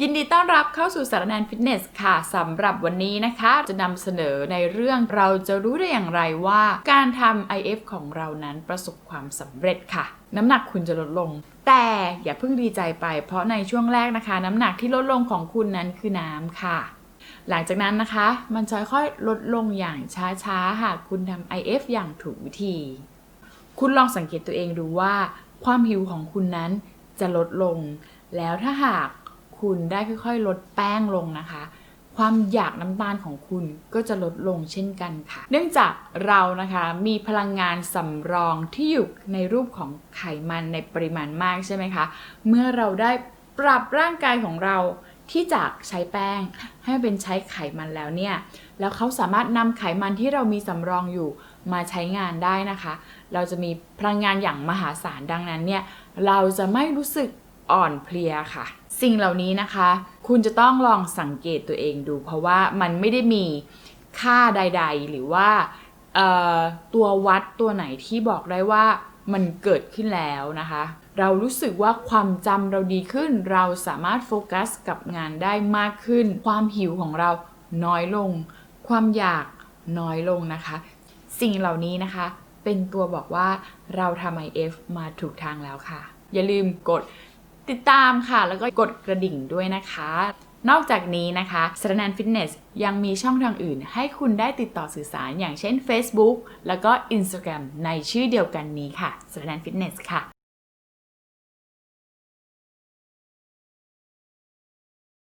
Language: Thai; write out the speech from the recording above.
ยินดีต้อนรับเข้าสู่สารแนนฟิตเนสค่ะสำหรับวันนี้นะคะ จะนำเสนอในเรื่องเราจะรู้ได้อย่างไรว่า การทำ IF ของเรานั้นประสบความสำเร็จค่ะ น้ำหนักคุณจะลดลง แต่อย่าเพิ่งดีใจไป เพราะในช่วงแรกนะคะ น้ำหนักที่ลดลงของคุณนั้นคือน้ำค่ะ หลังจากนั้นนะคะ มันจะค่อยๆลดลงอย่างช้าๆหากคุณทำ IF อย่างถูกวิธี คุณลองสังเกตตัวเองดูว่า ความหิวของคุณนั้นจะลดลง แล้วถ้าหาก คุณได้ค่อยๆ ลดแป้งลงนะคะ ความอยากน้ำตาลของคุณก็จะลดลงเช่นกันค่ะ เนื่องจากเรานะคะมีพลังงานสำรองที่อยู่ในรูปของไขมันในปริมาณมากใช่ไหมคะ เมื่อเราได้ปรับร่างกายของเราที่จากใช้แป้งให้เป็นใช้ไขมันแล้วเนี่ย แล้วเขาสามารถนำไขมันที่เรามีสำรองอยู่มาใช้งานได้นะคะ เราจะมีพลังงานอย่างมหาศาลดังนั้นเนี่ย เราจะไม่รู้สึกอ่อนเพลียค่ะ สิ่งเหล่านี้นะคะ คุณจะต้องลองสังเกตตัวเองดู เพราะว่ามันไม่ได้มีค่าใด ๆ หรือว่าตัววัดตัวไหนที่บอกได้ว่ามันเกิดขึ้นแล้วนะคะ เรารู้สึกว่าความจำเราดีขึ้น เราสามารถโฟกัสกับงานได้มากขึ้น ความหิวของเราน้อยลง ความอยากน้อยลงนะคะ สิ่งเหล่านี้นะคะ เป็นตัวบอกว่าเราทำ IF มาถูกทางแล้วค่ะ อย่าลืมกด ติดตามค่ะ แล้วก็กดกระดิ่งด้วยนะคะ นอกจากนี้นะคะส r น n ฟิตเนสยังมีช่องทางอื่น ให้คุณได้ติดต่อสื่อสารอย่างเช่น Facebook แล้วก็ Instagram ในชื่อเดียวกันนี้ค่ะส r น n ฟิตเนสค่ะ